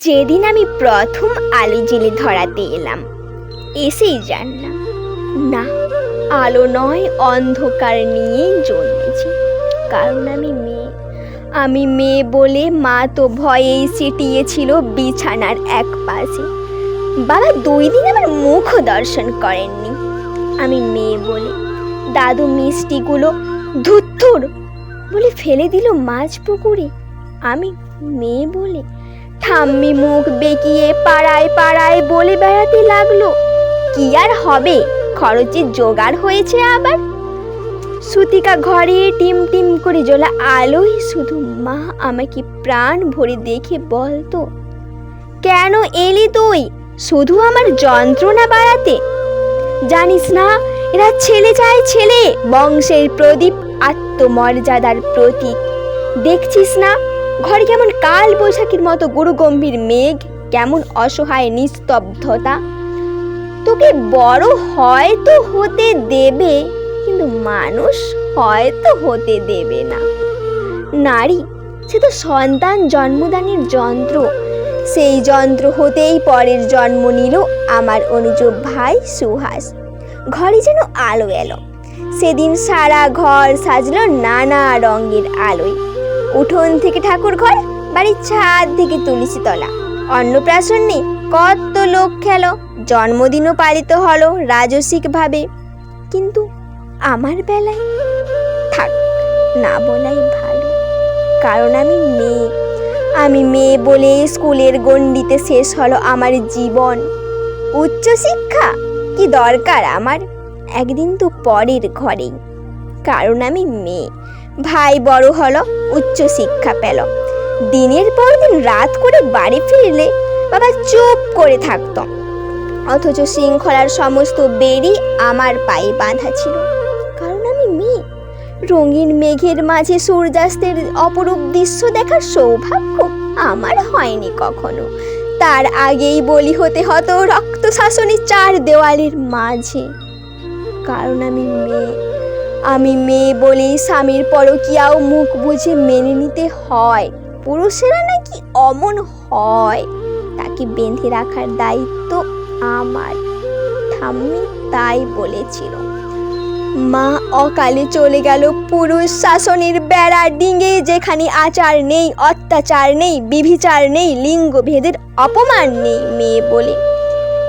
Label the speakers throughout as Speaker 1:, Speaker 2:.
Speaker 1: যেদিন আমি প্রথম আলো জেলে ধরাতে এলাম, এসেই জানলাম, না, আলো নয়, অন্ধকার নিয়েই জন্মেছি। কারণ আমি মেয়ে। আমি মেয়ে বলে মা তো ভয়েই সিটিয়েছিল বিছানার এক পাশে। বাবা দুই দিন আমার মুখও দর্শন করেননি। আমি মেয়ে বলে, দাদু মিষ্টিগুলো ধুত্তুর বলে ফেলে দিল মাছ পুকুরে। আমি মেয়ে বলে ঠাম্মি মুখ বেঁকিয়ে পাড়ায় পাড়ায় বলে বেড়াতে লাগল, কি আর হবে? খরচের জোগাড় হয়েছে আবার? সুতিকা ঘরে টিম টিম করে জ্বলা আলোই শুধু মা আমাকে প্রাণ ভরে দেখে বলতো কেন এলি তুই? শুধু আমার যন্ত্রণা বাড়াতে? জানিস না, এরা ছেলে চায় ছেলে, বংশের প্রদীপ আত্মমর্যাদার প্রতীক। দেখছিস না ঘরে কেমন কাল বৈশাখীর মতো গুরু গম্ভীর মেঘ, কেমন অসহায় নিস্তব্ধতা। তোকে বড় হয়তো হতে দেবে, কিন্তু মানুষ হয়তো হতে দেবে না। নারী, সে তো সন্তান জন্মদানের যন্ত্র। সেই যন্ত্র হতেই পরের জন্ম নিল আমার অনুজ ভাই সুহাস। ঘরে যেন আলো এলো। সেদিন সারা ঘর সাজলো নানা রঙের আলোয়। উঠোন থেকে ঠাকুর ঘর বাড়ির ছাদ থেকে তুলসী তলা অন্নপ্রাশনে কত লোক খেলো, জন্মদিনও পালিত হলো রাজসিকভাবে। কিন্তু আমার বেলায় থাক, না বলাই ভালো। কারণ আমি মেয়ে। আমি মেয়ে বলে স্কুলের গণ্ডিতে শেষ হলো আমার জীবন। উচ্চশিক্ষা কি দরকার আমার? একদিন তো পরের ঘরেই। কারণ আমি মেয়ে। ভাই বড় হলো উচ্চশিক্ষা পেল। দিনের পর দিন রাত করে বাড়ি ফিরলে বাবা চুপ করে থাকতো। অথচ শৃঙ্খলার সমস্ত বেড়ি আমার পায়ে বাঁধা ছিল। কারণ আমি মেয়ে। রঙিন মেঘের মাঝে সূর্যাস্তের অপরূপ দৃশ্য দেখার সৌভাগ্য আমার হয়নি কখনো। তার আগেই বলি হতে হতো রক্ত শাসনী চার দেওয়ালের মাঝে। কারণ আমি মেয়ে। আমি মেয়ে বলেই স্বামীর পরকিয়াও মুখ বুঝে মেনে নিতে হয়। পুরুষেরা নাকি অমন হয়। তাকে বেঁধে রাখার দায়িত্ব আমার। ঠাম্মি তাই বলেছিল। মা অকালে চলে গেল পুরুষ শাসনের বেড়া ডিঙে, যেখানে আচার নেই, অত্যাচার নেই, বিভিচার নেই লিঙ্গভেদের অপমান নেই মেয়ে বলে।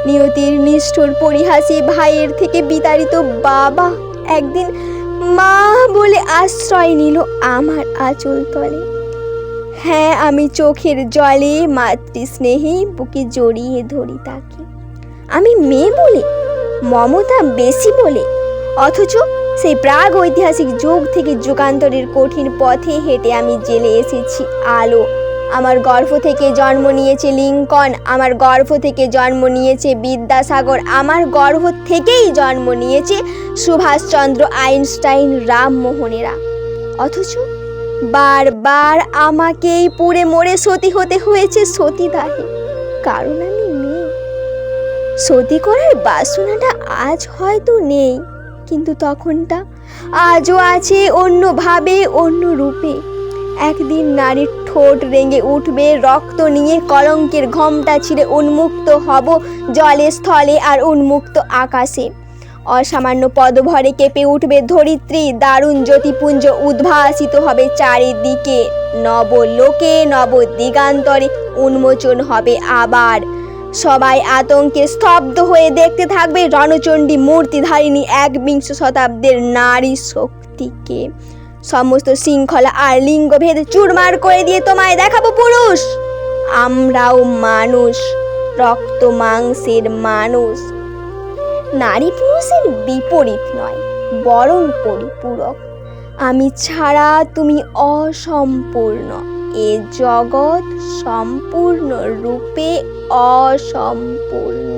Speaker 1: নিয়তির নিষ্ঠুর পরিহাসী ভাইয়ের থেকে বিতাড়িত বাবা একদিন মা বলে আশ্রয় নিল আমার আঁচল তলে। হ্যাঁ আমি চোখের জলে মাতৃস্নেহে বুকে জড়িয়ে ধরি তাকে। আমি মেয়ে বলে, মমতা বেশি বলে, অথচ সেই প্রাগ ঐতিহাসিক যুগ থেকে যুগান্তরের কঠিন পথে হেঁটে আমি জেলে এসেছি আলো আমার গর্ভ থেকে জন্ম নিয়েছে লিঙ্কন, আমার গর্ভ থেকে জন্ম নিয়েছে বিদ্যাসাগর, আমার গর্ভ থেকেই জন্ম নিয়েছে সুভাষচন্দ্র আইনস্টাইন রামমোহনেরা। অথচ বারবার আমাকেই পুড়ে মরে সতী হতে হয়েছে সতীদাহে কারণ আমি মেয়ে। সতী করার বাসনাটা আজ হয়তো নেই, কিন্তু তখনটা আজও আছে অন্যভাবে অন্য রূপে একদিন নারীর ঠোঁট রেঙে উঠবে, রক্ত নিয়ে কলঙ্কের ঘমটা ছিঁড়ে উন্মুক্ত হব জলে, স্থলে আর উন্মুক্ত আকাশে। অসামান্য পদভরে কেঁপে উঠবে ধরিত্রী, দারুণ জ্যোতিপুঞ্জ উদ্ভাসিত হবে চারিদিকে। নবলোকে নব দিগান্তরে উন্মোচন হবে আবার। সবাই আতঙ্কে স্তব্ধ হয়ে দেখতে থাকবে রণচণ্ডী মূর্তিধারিণী একবিংশ শতাব্দীর নারী শক্তিকে। সমস্ত শৃঙ্খলা আর লিঙ্গভেদ চুরমার করে দিয়ে তোমায় দেখাবো পুরুষ। আমরাও মানুষ, রক্ত মাংসের মানুষ। নারী পুরুষের বিপরীত নয়, বরং পরিপূরক। আমি ছাড়া তুমি অসম্পূর্ণ, এ জগৎ সম্পূর্ণ রূপে অসম্পূর্ণ।